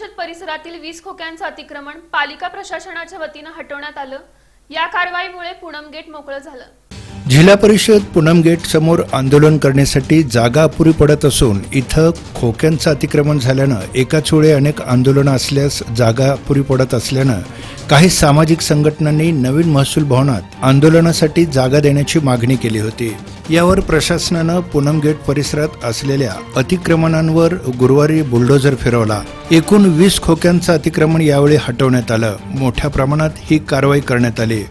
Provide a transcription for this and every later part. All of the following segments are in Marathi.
परिषद परिसरातील वीस खोक्यांचं अतिक्रमण पालिका प्रशासनाच्या वतीनं हटवण्यात आलं. या कारवाईमुळे पूनम गेट मोकळं झालं. जिल्हा परिषद पूनम गेट समोर आंदोलन करण्यासाठी जागा अपुरी पडत असून इथं खोक्यांचं अतिक्रमण झाल्यानं एकाच वेळी अनेक आंदोलनं असल्यास जागा अपुरी पडत असल्यानं काही सामाजिक संघटनांनी नवीन महसूल भवनात आंदोलनासाठी जागा देण्याची मागणी केली होती. यावर प्रशासनानं पूनम गेट परिसरात असलेल्या अतिक्रमणांवर गुरुवारी बुलडोझर फिरवला. एकूण वीस खोक्यांचं अतिक्रमण यावेळी हटवण्यात आलं. मोठ्या प्रमाणात ही कारवाई करण्यात आली.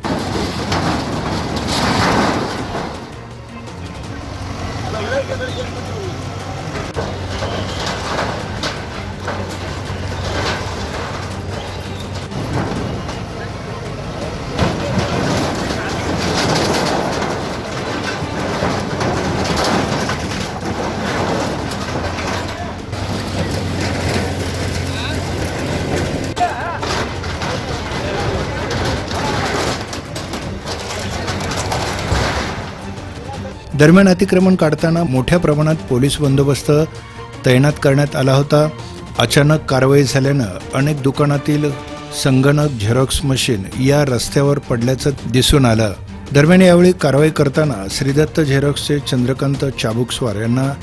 दरम्यान अतिक्रमण काढताना मोठ्या प्रमाणात पोलीस बंदोबस्त तैनात करण्यात आला होता. अचानक कारवाई झाल्यानं अनेक दुकानातील संगणक झेरॉक्स मशीन या रस्त्यावर पडल्याचं दिसून आलं. दरम्यान यावेळी कारवाई करताना श्रीदत्त झेरॉक्सचे चंद्रकांत चाबुकस्वार यांना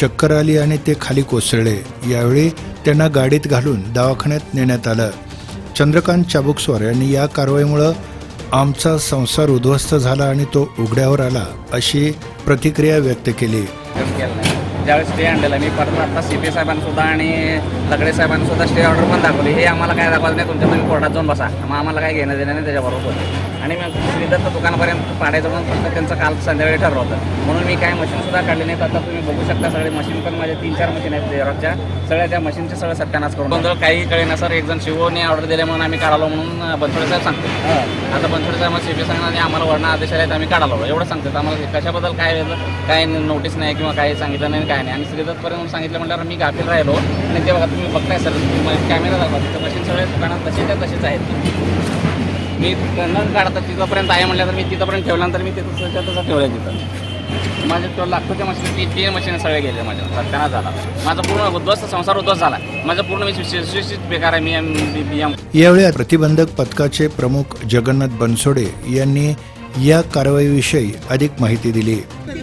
चक्कर आली आणि ते खाली कोसळले. यावेळी त्यांना गाडीत घालून दवाखान्यात नेण्यात आलं. चंद्रकांत चाबुकस्वार यांनी या कारवाईमुळं आमचा संसार उद्ध्वस्त झाला आणि तो उघड्यावर आला अशी प्रतिक्रिया व्यक्त केली. ज्यावेळेस स्टे आणलेला मी परत आता सी पी साहेबांना सुद्धा आणि तगडे साहेबांना सुद्धा स्टे ऑर्डर पण दाखवली. हे आम्हाला काय दाखवलं नाही तुमच्या तुम्ही कोर्टात जाऊन बसा. मग आम्हाला काय घेणं देणं नाही त्याच्याबरोबर. होतं आणि मग श्रीदत्त दुकानापर्यंत पाडायचं म्हणून फक्त त्यांचं काल संध्याकाळी ठरलं होतं. म्हणून मी काय मशीन सुद्धा काढले नाहीत. आता तुम्ही बघू शकता सगळे मशीन पण माझे तीन चार मशीन आहेत झेरॉक्सच्या सगळ्या त्या मशीनचे सगळं सत्यानाश करून गोंधळ काही कळेना सर. एक जण शिवने ऑर्डर दिले म्हणून आम्ही काढालो म्हणून बनसोडे साहेब सांगतो आता बनसोडे साहेब सी पी सांगणार आणि आम्हाला वर्ण आदेश आले आम्ही काढालो. एवढं सांगतात. आम्हाला कशाबद्दल काय काय नोटीस नाही किंवा काय सांगितलं नाही काय नाही आणि श्रीदत्तपर्यंत सांगितलं म्हटल्यावर मी गाफील राहिलो. आणि ते बघा तुम्ही बघताय सर कॅमेरा दाखवा. तिथं मशीन सगळे दुकानात तसे त्या तसेच आहेत. मी न काढता तिथंपर्यंत आहे म्हटलं तर मी तिथंपर्यंत ठेवल्यानंतर मी तिथं तसं तसं ठेवलं तिथं. माझ्या तो लाखोच्या मशीन ती तीन मशीन सगळे गेले माझ्या सत्यानाश झाला. माझा पूर्ण उद्ध्वस्त संसार उद्ध्वस्त झाला. माझा पूर्ण मी सुशिक्षित बेकार आहे. मी एम बी एम. यावेळी प्रतिबंधक पथकाचे प्रमुख जगन्नाथ बनसोडे यांनी या कारवाईविषयी अधिक माहिती दिली.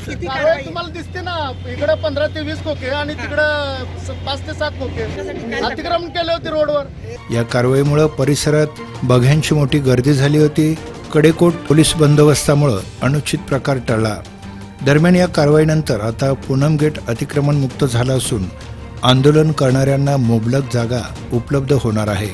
कारवाई? तुम्हाला दिसते ना इकडे पंधरा ते वीस खोके आणि तिकडं पाच ते सात खोके. अतिक्रमण केले होते रोडवर. या कारवाईमुळे परिसरात बघ्यांची मोठी गर्दी झाली होती. कडेकोट पोलीस बंदोबस्तामुळे अनुचित प्रकार टळला. दरम्यान या कारवाईनंतर आता पूनम गेट अतिक्रमण मुक्त झाला असून आंदोलन करणाऱ्यांना मुबलक जागा उपलब्ध होणार आहे.